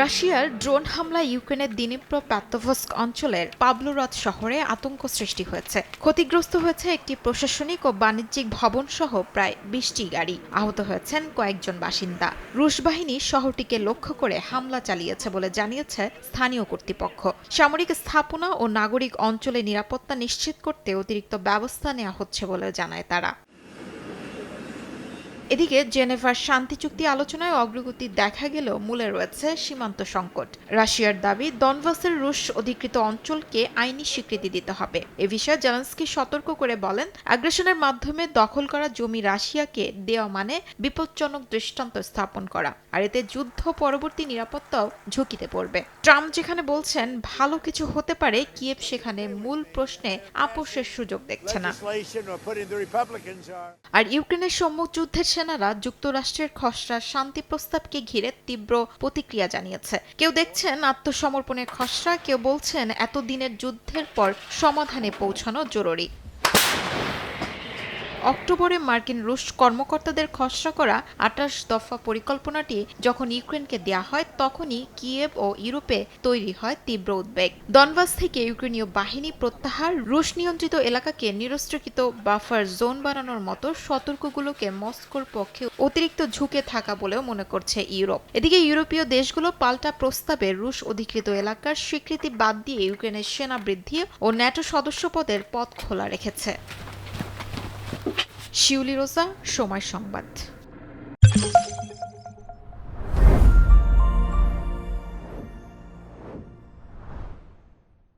রাশিয়ার ড্রোন হামলায় ইউক্রেনের দিনিপ্র প্যাত্তভস্ক অঞ্চলের পাবলোরথ শহরে আতঙ্ক সৃষ্টি হয়েছে। ক্ষতিগ্রস্ত হয়েছে একটি প্রশাসনিক ও বাণিজ্যিক ভবন সহ প্রায় বিশটি গাড়ি। আহত হয়েছেন কয়েকজন বাসিন্দা। রুশ বাহিনী শহরটিকে লক্ষ্য করে হামলা চালিয়েছে বলে জানিয়েছে স্থানীয় কর্তৃপক্ষ। সামরিক স্থাপনা ও নাগরিক অঞ্চলে নিরাপত্তা নিশ্চিত করতে অতিরিক্ত ব্যবস্থা নেওয়া হচ্ছে বলে জানায় তারা। এদিকে জেনেভার শান্তি চুক্তি আলোচনায় অগ্রগতি দেখা গেলেও মূলে রয়েছে সীমান্ত সংকট। রাশিয়ার দাবি দনভাসের রুশ অধিকৃত অঞ্চলকে আইনি স্বীকৃতি দিতে হবে। এ বিষয়ে জেলেন্সকি সতর্ক করে বলেন আগ্রাসনের মাধ্যমে দখল করা জমি রাশিয়াকে দেওয়া মানে বিপজ্জনক দৃষ্টান্ত স্থাপন করা আর এতে যুদ্ধ পরবর্তী নিরাপত্তাও ঝুঁকিতে পড়বে। ট্রাম্প যেখানে বলছেন ভালো কিছু হতে পারে কিয়েভ সেখানে মূল প্রশ্নে আপোষের সুযোগ দেখছে না. আর ইউক্রেনের সম্মুখ যুদ্ধের সেনারা যুক্তরাষ্ট্রের খসড়া শান্তি প্রস্তাবকে ঘিরে তীব্র প্রতিক্রিয়া জানিয়েছে। কেউ দেখছেন আত্মসমর্পণের খসড়া, কেউ বলছেন এতদিনের যুদ্ধের পর সমাধানে পৌঁছানো জরুরি। অক্টোবরে মার্কিন রুশ কর্মকর্তাদের খসড়া করা আটাশ দফা পরিকল্পনাটি যখন ইউক্রেনকে দেয়া হয়, তখনই কিয়েভ ও ইউরোপে তৈরি হয় তীব্র উদ্বেগ। দনবাস থেকে ইউক্রেনীয় বাহিনী প্রত্যাহার, রুশ নিয়ন্ত্রিত এলাকাকে নিরস্ত্রকৃত বাফার জোন বানানোর মতো সতর্কগুলোকে মস্কোর পক্ষে অতিরিক্ত ঝুঁকে থাকা বলেও মনে করছে ইউরোপ। এদিকে ইউরোপীয় দেশগুলো পাল্টা প্রস্তাবে রুশ অধিকৃত এলাকার স্বীকৃতি বাদ দিয়ে ইউক্রেনের সেনা বৃদ্ধি ও ন্যাটো সদস্যপদের পথ খোলা রেখেছে। শিউলি রোজা সময় সংবাদ।